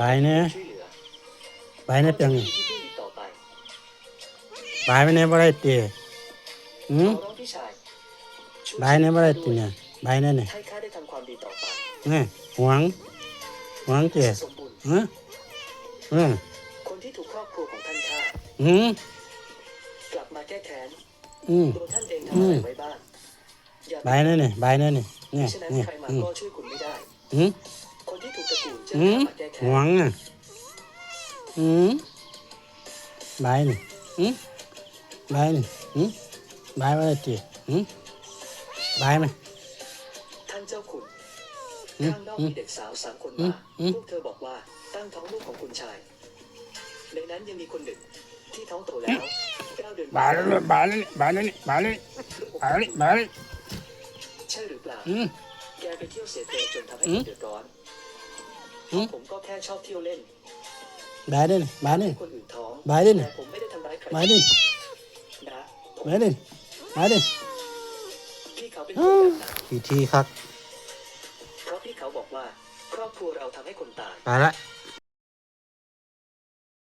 บายเนี่ยบายเนี่ยเปียงนี่ที่พี่อีกต่อไปบายไม่เนี่ยบ่ได้ตีอืมบายเนี่ยบ่ได้ตีเนี่ยบายเนี่ยเนี่ให้ข้าได้ทำความดีต่อไปนี่หวงหวงเจี๋สมอืมคนที่ถูกครอบครัวของท่านฆ่าอืมกลับมาแก้แค้นอืมตัวท่านเองทำอะไรไว้บ้างบายเนี่ยเนี่ยบายเนี่ยเนี่ยเนี่ฉะนั้นนี่ใครมาก็ช่วยคุณไม่ได้อืม คนที่ถูกตระกูลจะอืมมาแก้แค้หวนงอะอืมบายนี่อืมบายนี่อืมบายบ่ได้ตีอืมบายไหมท่านเจ้าขุนอืมข้างนอกอืมมีเด็กสาวสามคนอืมามอืมพวกเธอบอกว่าตั้งท้องลูกของคุณชาย ในนั้นยังมีคนหนึ่งที่ท้องโตแล้วเก้าเดือนบายเลยบายเลยบายเลยบายเลยบายเลยบายเลยใช่หรือเปล่าอืมแกไปเที่ยวเสเพลจนทำให้อืผมมเดือดร้อนอืม ผมก็แค่ชอบเที่ยวเล่นบายเลยบายเลยคนอื่นท้องบายเลยแต่ผมไม่ได้ทำร้ายใครบายเลยนะผมบายเลยบายเลยพี่เขาเป็นคอ้านวแบบนั้นกี่ทีครับ เพราะพี่เขาบอกว่า ครอบครัวเราทำให้คนตายไปละ